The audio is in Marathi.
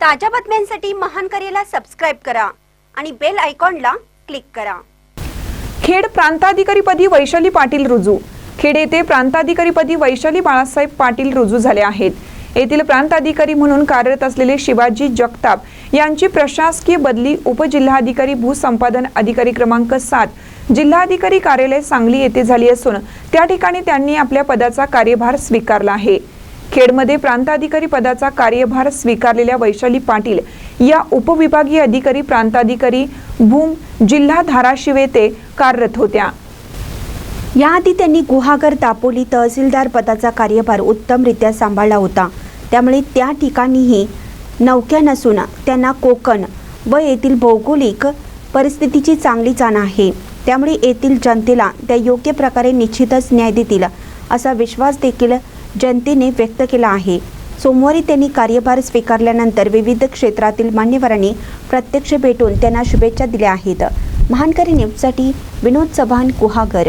ताज्या बातम्यांसाठी महान करेला सबस्क्राईब करा आणि बेल आयकॉनला क्लिक करा. खेड प्रांताधिकारीपदी वैशाली पाटील रुजू. खेड येथे प्रांताधिकारीपदी वैशाली बाळासाहेब पाटील रुजू झाले आहेत. येथील प्रांताधिकारी म्हणून कार्यरत असलेले शिवाजी जगताप यांची प्रशासकीय बदली उपजिल्हाधिकारी भूसंपादन अधिकारी क्रमांक सात जिल्हाधिकारी कार्यालय सांगली येथे झाली असून त्या ठिकाणी त्यांनी आपल्या पदाचा कार्यभार स्वीकारला आहे. खेडमध्ये प्रांताधिकारी पदाचा कार्यभार स्वीकारलेल्या वैशाली पाटील या उपविभागीय अधिकारी प्रांताधिकारी भूम जिल्हा धाराशिव येथे कार्यरत होत्या. याआधी त्यांनी गुहागर दापोली तहसीलदार पदाचा कार्यभार उत्तमरित्या सांभाळला होता. त्यामुळे त्या ठिकाणीही नौक्या नसून त्यांना कोकण व येथील भौगोलिक परिस्थितीची चांगली जाण आहे. त्यामुळे येथील जनतेला त्या योग्य प्रकारे निश्चितच न्याय देतील असा विश्वास देखील जनतेने व्यक्त केला आहे. सोमवारी त्यांनी कार्यभार स्वीकारल्यानंतर विविध क्षेत्रातील मान्यवरांनी प्रत्यक्ष भेटून त्यांना शुभेच्छा दिल्या आहेत. महानकरी न्यूजसाठी विनोद चव्हाण गुहागर.